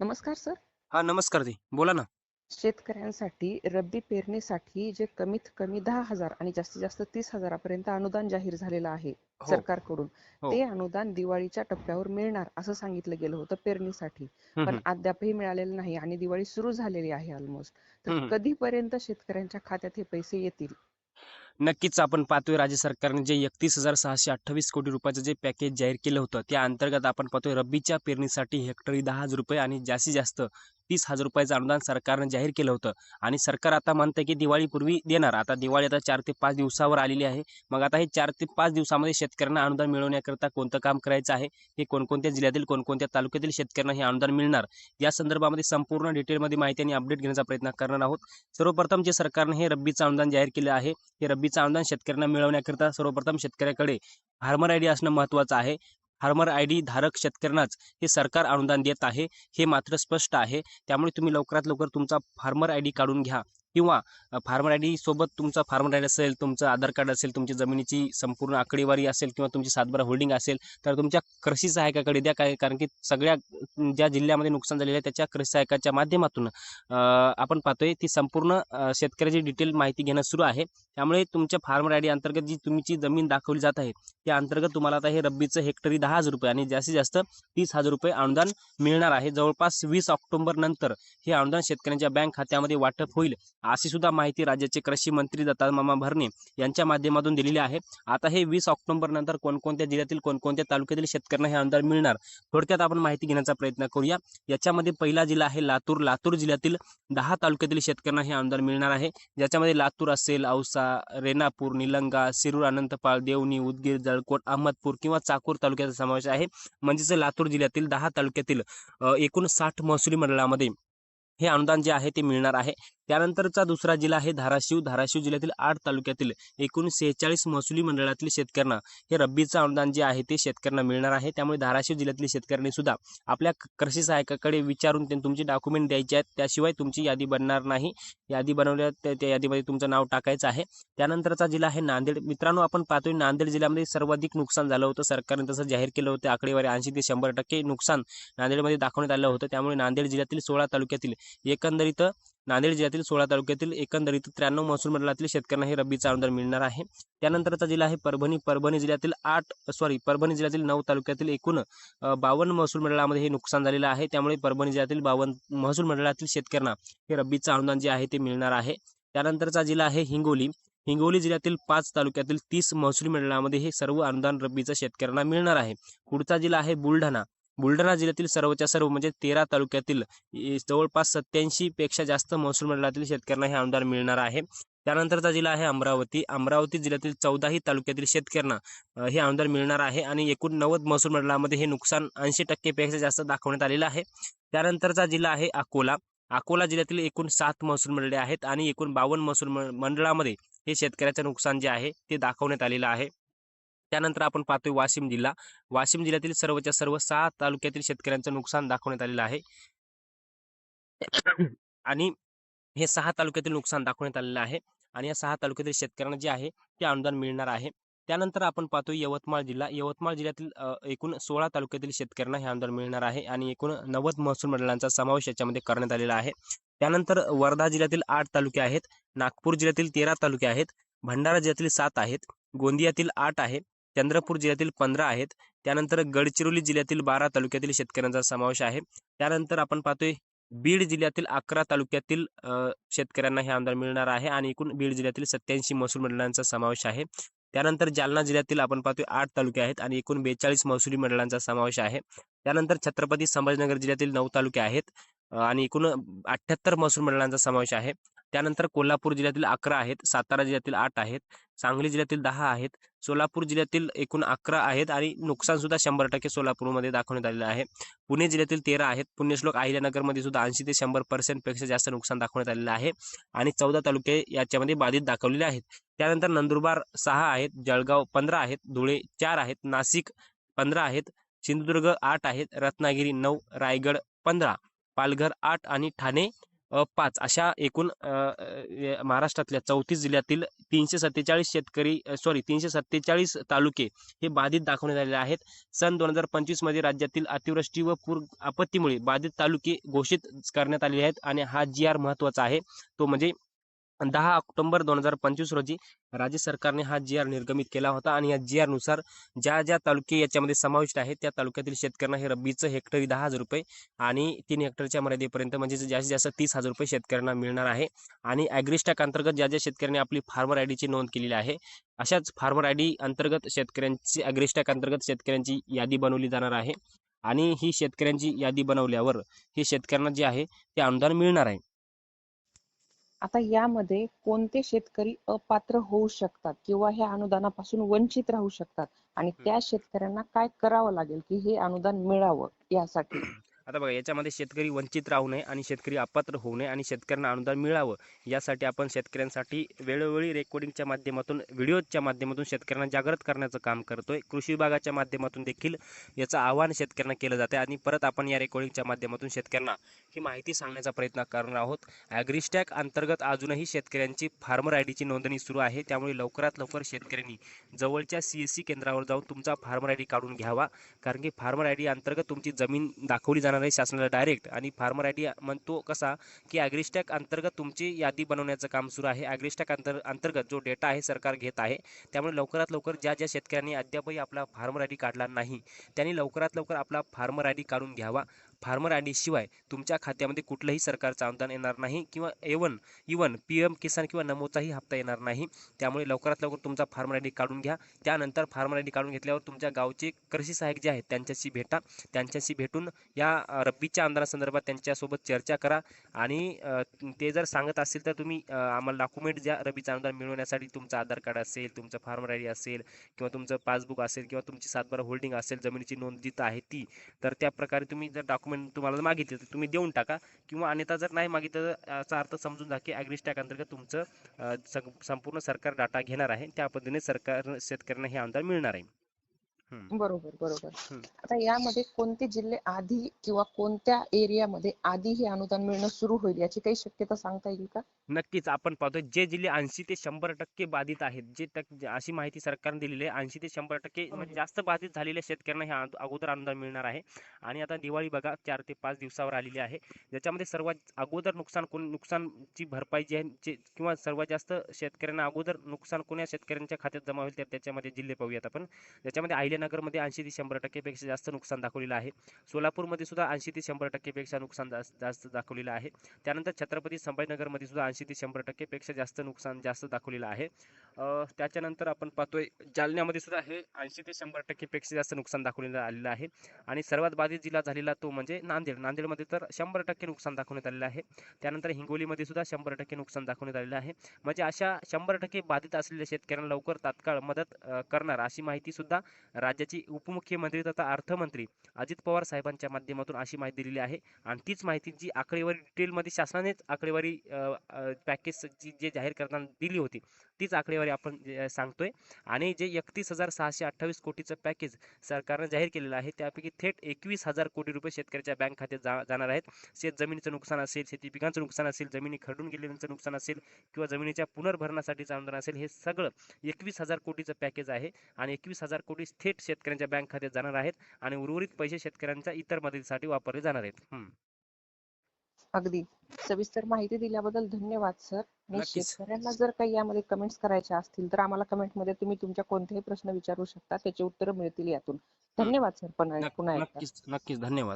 नमस्कार सर हा नमस्कार दी बोला ना शेतकऱ्यांसाठी रब्बी पेरणीसाठी जे कमीत कमी दहा हजार आणि जास्तीत जास्त तीस हजारापर्यंत अनुदान जाहीर झालेलं आहे हो. सरकारकडून हो. ते अनुदान दिवाळीच्या टप्प्यावर मिळणार असं सांगितलं गेलं होतं पेरणीसाठी पण हम्म. अद्यापही मिळालेलं नाही आणि दिवाळी सुरू झालेली आहे ऑलमोस्ट तर हम्म. कधीपर्यंत शेतकऱ्यांच्या खात्यात हे पैसे येतील नक्कीच आपण पाहतोय राज्य सरकारने जे एकतीस हजार सहाशे अठ्ठावीस कोटी रुपयाचं जे पॅकेज जाहीर केलं होतं त्या अंतर्गत आपण पाहतोय रब्बीच्या पेरणीसाठी हेक्टरी दहा हजार रुपये आणि जास्तीत जास्त तीस हजार रुपयाचं अनुदान सरकारनं जाहीर केलं होतं. आणि सरकार आता म्हणतं की दिवाळीपूर्वी देणार. आता दिवाळी आता चार ते पाच दिवसावर आलेली आहे. मग आता हे चार ते पाच दिवसामध्ये शेतकऱ्यांना अनुदान मिळवण्याकरता कोणतं काम करायचं आहे? हे कोणकोणत्या जिल्ह्यातील कोणकोणत्या तालुक्यातील शेतकऱ्यांना हे अनुदान मिळणार? या संदर्भामध्ये संपूर्ण डिटेलमध्ये माहिती आणि अपडेट घेण्याचा प्रयत्न करणार आहोत. सर्वप्रथम जे सरकारने हे रब्बीचं अनुदान जाहीर केलं आहे हे रब्बीचं अनुदान शेतकऱ्यांना मिळवण्याकरता सर्वप्रथम शेतकऱ्याकडे फार्मर आय डी असणं महत्त्वाचं आहे. फार्मर आय डी धारक शेतकऱ्यांनाच हे सरकार अनुदान देत आहे हे मात्र स्पष्ट आहे. त्यामुळे तुम्ही लवकरात लवकर तुमचा फार्मर आय डी काढून घ्या. किंवा फार्मर आय डी सोबत तुमचा फार्मर आय डी असेल तुमचं आधार कार्ड असेल तुमची जमिनीची संपूर्ण आकडेवारी असेल किंवा तुमची सातबारा होल्डिंग असेल तर तुमच्या कृषी सहायकाकडे द्या. काय कारण की सगळ्या ज्या जिल्ह्यामध्ये नुकसान झालेलं आहे त्याच्या कृषी सहायकाच्या माध्यमातून आपण पाहतोय ती संपूर्ण शेतकऱ्याची डिटेल माहिती घेणं सुरू आहे. त्यामुळे तुमच्या फार्मर आय डी अंतर्गत जी तुमची जमीन दाखवली जात आहे त्या अंतर्गत तुम्हाला आता हे रब्बीचं हेक्टरी दहा हजार रुपये आणि जास्तीत जास्त तीस हजार रुपये अनुदान मिळणार आहे. जवळपास वीस ऑक्टोबर नंतर हे अनुदान शेतकऱ्यांच्या बँक खात्यामध्ये वाटप होईल. अशी सुद्धा माहिती राज्याचे कृषी मंत्री दत्ता मामा भरणे यांच्या माध्यमातून दिलेली आहे. आता हे वीस ऑक्टोबर नंतर कोणकोणत्या जिल्ह्यातील कोणकोणत्या तालुक्यातील शेतकऱ्यांना हे अनुदान मिळणार? थोडक्यात आपण माहिती घेण्याचा प्रयत्न करूया. याच्यामध्ये पहिला जिल्हा आहे लातूर. लातूर जिल्ह्यातील दहा तालुक्यातील शेतकऱ्यांना हे अनुदान मिळणार आहे. ज्याच्यामध्ये लातूर असेल औसा रेणापूर निलंगा शिरूर अनंतपाळ देवणी उदगीर जळकोट अहमदपूर किंवा चाकूर तालुक्याचा समावेश आहे. म्हणजेच लातूर जिल्ह्यातील दहा तालुक्यातील एकूण साठ महसुली मंडळामध्ये हे अनुदान जे आहे ते मिळणार आहे. त्यानंतरचा दुसरा जिल्हा आहे धाराशिव. धाराशिव जिल्ह्यातील आठ तालुक्यातील एकूण सेहेचाळीस महसुली मंडळातील शेतकऱ्यांना हे रब्बीचं अनुदान जे आहे ते शेतकऱ्यांना मिळणार आहे. त्यामुळे धाराशिव जिल्ह्यातील शेतकऱ्यांनी सुद्धा आपल्या कृषी सहायकाकडे विचारून ते तुमचे डॉक्युमेंट द्यायचे आहेत. त्याशिवाय तुमची यादी बनणार नाही. यादी बनवल्या त्या त्या यादीमध्ये तुमचं नाव टाकायचं आहे. त्यानंतरचा जिल्हा आहे नांदेड. मित्रांनो आपण पाहतोय नांदेड जिल्ह्यामध्ये सर्वाधिक नुकसान झालं होतं. सरकारने तसं जाहीर केलं होतं. आकडेवारी ऐंशी ते शंभर टक्के नुकसान नांदेडमध्ये दाखवण्यात आलं होतं. त्यामुळे नांदेड जिल्ह्यातील सोळा तालुक्यातील एकंदरीत नांदेड जिल्ह्यातील सोळा तालुक्यातील एकंदरीत त्र्याण्णव महसूल मंडळातील शेतकऱ्यांना हे रब्बीचं अनुदान मिळणार आहे. त्यानंतरचा जिल्हा आहे परभणी. परभणी जिल्ह्यातील आठ सॉरी परभणी जिल्ह्यातील नऊ तालुक्यातील एकूण बावन्न महसूल मंडळामध्ये हे नुकसान झालेलं आहे. त्यामुळे परभणी जिल्ह्यातील बावन्न महसूल मंडळातील शेतकऱ्यांना हे रब्बीचं अनुदान जे आहे ते मिळणार आहे. त्यानंतरचा जिल्हा आहे हिंगोली. हिंगोली जिल्ह्यातील पाच तालुक्यातील तीस महसूल मंडळामध्ये हे सर्व अनुदान रब्बीचं शेतकऱ्यांना मिळणार आहे. पुढचा जिल्हा आहे बुलढाणा. बुलढाणा जिल्ह्यातील सर्वच्या सर्व म्हणजे तेरा तालुक्यातील जवळपास सत्याऐंशी पेक्षा जास्त महसूल मंडळातील शेतकऱ्यांना हे अनुदान मिळणार आहे. त्यानंतरचा जिल्हा आहे अमरावती. अमरावती जिल्ह्यातील चौदाही तालुक्यातील शेतकऱ्यांना हे अनुदान मिळणार आहे आणि एकूण नव्वद महसूल मंडळामध्ये हे नुकसान ऐंशी टक्केपेक्षा जास्त दाखवण्यात आलेलं आहे. त्यानंतरचा जिल्हा आहे अकोला. अकोला जिल्ह्यातील एकूण सात महसूल मंडळे आहेत आणि एकूण बावन्न महसूल म- मंडळामध्ये हे शेतकऱ्याचं नुकसान जे आहे ते दाखवण्यात आलेलं आहे. त्यानंतर आपण पाहतोय वाशिम जिल्हा. वाशिम जिल्ह्यातील सर्वच्या सर्व सहा तालुक्यातील शेतकऱ्यांचं नुकसान दाखवण्यात आलेलं आहे. आणि हे सहा तालुक्यातील नुकसान दाखवण्यात आलेलं आहे. आणि या सहा तालुक्यातील शेतकऱ्यांना जे आहे ते अनुदान मिळणार आहे. त्यानंतर आपण पाहतो यवतमाळ जिल्हा. यवतमाळ जिल्ह्यातील एकूण सोळा तालुक्यातील शेतकऱ्यांना हे अनुदान मिळणार आहे. आणि एकूण नव्वद महसूल मंडळांचा समावेश याच्यामध्ये करण्यात आलेला आहे. त्यानंतर वर्धा जिल्ह्यातील आठ तालुके आहेत. नागपूर जिल्ह्यातील तेरा तालुके आहेत. भंडारा जिल्ह्यातील सात आहेत. गोंदियातील आठ आहे. चंद्रपूर जिल्ह्यातील पंधरा आहेत. त्यानंतर गडचिरोली जिल्ह्यातील बारा तालुक्यातील शेतकऱ्यांचा समावेश आहे. त्यानंतर आपण पाहतोय बीड जिल्ह्यातील अकरा तालुक्यातील शेतकऱ्यांना हे आमदार मिळणार आहे आणि एकूण बीड जिल्ह्यातील सत्याऐंशी महसूल मंडळांचा समावेश आहे. त्यानंतर जालना जिल्ह्यातील आपण पाहतोय आठ तालुके आहेत आणि एकूण बेचाळीस महसुली मंडळांचा समावेश आहे. त्यानंतर छत्रपती संभाजीनगर जिल्ह्यातील नऊ तालुके आहेत आणि एकूण अठ्ठ्याहत्तर महसूल मंडळांचा समावेश आहे. त्यानंतर कोल्हापूर जिल्ह्यातील अकरा आहेत सातारा जिल्ह्यातील आठ आहेत सांगली जिल्ह्यातील दहा आहेत सोलापूर जिल्ह्यातील एकूण अकरा आहेत आणि नुकसान सुद्धा शंभर टक्के सोलापूरमध्ये दाखवण्यात आलेलं आहे. पुणे जिल्ह्यातील तेरा आहेत पुण्यश्लोक अहिल्यानगरमध्ये सुद्धा ऐंशी ते शंभर पर्सेंटपेक्षा जास्त नुकसान दाखवण्यात आलेलं आहे आणि चौदा तालुके याच्यामध्ये बाधित दाखवलेले आहेत. त्यानंतर नंदुरबार सहा आहेत जळगाव पंधरा आहेत धुळे चार आहेत नाशिक पंधरा आहेत सिंधुदुर्ग आठ आहेत रत्नागिरी नऊ रायगड पंधरा पालघर आठ आणि ठाणे पाच अशा एकूण महाराष्ट्रातल्या चौतीस जिल्ह्यातील तीनशे सत्तेचाळीस शेतकरी सॉरी तीनशे सत्तेचाळीस तालुके हे बाधित दाखवण्यात आलेले आहेत. सन दोन हजार पंचवीसमध्ये राज्यातील अतिवृष्टी व पूर आपत्तीमुळे बाधित तालुके घोषित करण्यात आलेले आहेत आणि हा जी आर महत्त्वाचा आहे. तो म्हणजे दहा ऑक्टोबर दोन हजार पंचवीस रोजी राज्य सरकारने हा जी आर निर्गमित केला होता आणि या जी आरनुसार ज्या ज्या तालुके याच्यामध्ये समाविष्ट आहेत त्या तालुक्यातील शेतकऱ्यांना हे रब्बीचं हेक्टरी दहा हजार रुपये आणि तीन हेक्टरच्या मर्यादेपर्यंत म्हणजे जास्तीत जास्त तीस हजार रुपये शेतकऱ्यांना मिळणार आहे. आणि ॲग्रिस्टॅक अंतर्गत ज्या ज्या शेतकऱ्यांनी आपली फार्मर आय डीची नोंद केलेली आहे अशाच फार्मर आय डी अंतर्गत शेतकऱ्यांची ॲग्रिस्टॅक अंतर्गत शेतकऱ्यांची यादी बनवली जाणार आहे. आणि ही शेतकऱ्यांची यादी बनवल्यावर हे शेतकऱ्यांना जे आहे ते अनुदान मिळणार आहे. आता यामध्ये कोणते शेतकरी अपात्र होऊ शकतात किंवा ह्या अनुदानापासून वंचित राहू शकतात? आणि त्या शेतकऱ्यांना काय करावं लागेल की हे अनुदान मिळावं यासाठी? आता बघा याच्यामध्ये शेतकरी वंचित राहू नये आणि शेतकरी अपात्र होऊ नये आणि शेतकऱ्यांना अनुदान मिळावं यासाठी आपण शेतकऱ्यांसाठी वेळोवेळी रेकॉर्डिंगच्या माध्यमातून व्हिडिओच्या माध्यमातून शेतकऱ्यांना जागृत करण्याचं काम करतोय. कृषी विभागाच्या माध्यमातून देखील याचं आवाहन शेतकऱ्यांना केलं जातं आणि परत आपण या रेकॉर्डिंगच्या माध्यमातून शेतकऱ्यांना ही माहिती सांगण्याचा प्रयत्न करणार आहोत. ॲग्रिस्टॅक अंतर्गत अजूनही शेतकऱ्यांची फार्मर आय डीची नोंदणी सुरू आहे. त्यामुळे लवकरात लवकर शेतकऱ्यांनी जवळच्या सी एस सी केंद्रावर जाऊन तुमचा फार्मर आय डी काढून घ्यावा. कारण की फार्मर आय डी अंतर्गत तुमची जमीन दाखवली जाणार आहे शासनाला डायरेक्ट आणि फार्मर आय डी म्हणतो कसा की ॲग्रिस्टॅक अंतर्गत तुमची यादी बनवण्याचं काम सुरू आहे. ॲग्रिस्टॅक अंतर अंतर्गत जो डेटा आहे सरकार घेत आहे त्यामुळे लवकरात लवकर ज्या ज्या शेतकऱ्यांनी अद्यापही आपला फार्मर आय डी काढला नाही त्यांनी लवकरात लवकर आपला फार्मर आय डी काढून घ्यावा. फार्मर आय डी शिवाय तुमच्या खात्यामध्ये कुठलंही सरकारचं अनुदान येणार नाही किंवा even even P M Kisan किंवा नमोचाही हप्ता येणार नाही. त्यामुळे लवकरात लवकर तुमचा फार्मर आय डी काढून घ्या. त्यानंतर फार्मर आय डी काढून घेतल्यावर तुमच्या गावचे कृषी सहाय्यक जे आहेत त्यांच्याशी भेटा. त्यांच्याशी भेटून या रब्बीच्या आंदोलनासंदर्भात त्यांच्यासोबत चर्चा करा. आणि ते जर सांगत असतील तर तुम्ही आम्हाला डॉक्युमेंट ज्या रब्बीचं अनुदान मिळवण्यासाठी तुमचं आधार कार्ड असेल तुमचं फार्मर आय डी असेल किंवा तुमचं पासबुक असेल किंवा तुमची सातबारा होल्डिंग असेल जमिनीची नोंद जिथं आहे ती तर त्या प्रकारे तुम्ही जर डॉक्युमेंट तुम्हाला मागितले तर तुम्ही देऊन टाका. किंवा अन्यथा जर नाही मागितलं तर याचा अर्थ समजून जा की ॲग्रिस्टॅक अंतर्गत तुमचं संपूर्ण सरकार डाटा घेणार आहे. त्या पद्धतीने सरकार शेतकऱ्यांना हे अनुदान मिळणार आहे. बरोबर बरोबर. आता यामध्ये कोणते जिल्हे आधी किंवा कोणत्या एरियामध्ये आधी हे अनुदान मिळणं सुरू होईल याची काही शक्यता सांगता येईल का? नक्कीच आपण पाहतोय जे जिल्हे ऐंशी ते शंभर टक्के बाधित आहेत जे अशी माहिती सरकारने दिलेली आहे ऐंशी ते शंभर टक्के म्हणजे जास्त बाधित झालेल्या शेतकऱ्यांना हे अगो- अगोदर अनुदान मिळणार आहे. आणि आता दिवाळी बघा चार ते पाच दिवसावर आलेली आहे. ज्याच्यामध्ये सर्वात अगोदर नुकसान कोण नुकसानची भरपाई जी आहे किंवा सर्वात जास्त शेतकऱ्यांना अगोदर नुकसान कोण्या शेतकऱ्यांच्या खात्यात जमा होईल तर त्याच्यामध्ये जिल्हे पाहूयात आपण. त्याच्यामध्ये अहिल्यानगरमध्ये ऐंशी ते शंभर टक्केपेक्षा जास्त नुकसान दाखवलेलं आहे. सोलापूरमध्ये सुद्धा ऐंशी ते शंभर टक्केपेक्षा नुकसान जास्त जास्त दाखवलेलं आहे. त्यानंतर छत्रपती संभाजीनगरमध्ये सुद्धा ऐंशी ते शंभर टक्केपेक्षा जास्त नुकसान जास्त दाखवलेलं आहे. त्याच्यानंतर आपण पाहतोय जालन्यामध्ये सुद्धा हे ऐंशी ते शंभर टक्केपेक्षा जास्त नुकसान दाखवलेलं आलेलं आहे. आणि सर्वात बाधित जिल्हा झालेला तो म्हणजे नांदेड. नांदेडमध्ये तर शंभर टक्के नुकसान दाखवण्यात आलेलं आहे. त्यानंतर हिंगोलीमध्ये सुद्धा शंभर टक्के नुकसान दाखवण्यात आलेलं आहे. म्हणजे अशा शंभर टक्के बाधित असलेल्या शेतकऱ्यांना लवकर तात्काळ मदत करणार अशी माहिती सुद्धा राज्याचे उपमुख्यमंत्री तथा अर्थमंत्री अजित पवार साहेबांच्या माध्यमातून अशी माहिती दिलेली आहे. आणि तीच माहिती जी आकडेवारी डिटेलमध्ये शासनानेच आकडेवारी पॅकेजची जे जाहीर करताना दिली होती तीच आकडेवारी आपण सांगतोय. आणि जे एकतीस हजार सहाशे अठ्ठावीस कोटीचं पॅकेज सरकारनं जाहीर केलेलं आहे त्यापैकी थेट एकवीस हजार कोटी रुपये शेतकऱ्याच्या बँक खात्यात जा जाणार आहेत. शेत जमिनीचं नुकसान असेल शेती पिकांचं नुकसान असेल जमिनी खरडून गेलेल्यांचं नुकसान असेल किंवा जमिनीच्या पुनर्भरणासाठीचं अनुदान असेल हे सगळं एकवीस हजार कोटीचं पॅकेज आहे. आणि एकवीस हजार कोटी थेट शेतकऱ्यांच्या बँक खात्यात जाणार आहेत आणि उर्वरित पैसे शेतकऱ्यांच्या इतर मदतीसाठी वापरले जाणार आहेत. अगदी. सविस्तर माहिती दिल्याबद्दल धन्यवाद सर. आणि. शेतकऱ्यांना जर काही यामध्ये कमेंट्स करायच्या असतील तर आम्हाला कमेंटमध्ये तुम्ही तुमच्या कोणतेही प्रश्न विचारू शकता त्याची उत्तरं मिळतील यातून. धन्यवाद सर. नक्क- पुन्हा नक्कीच. धन्यवाद.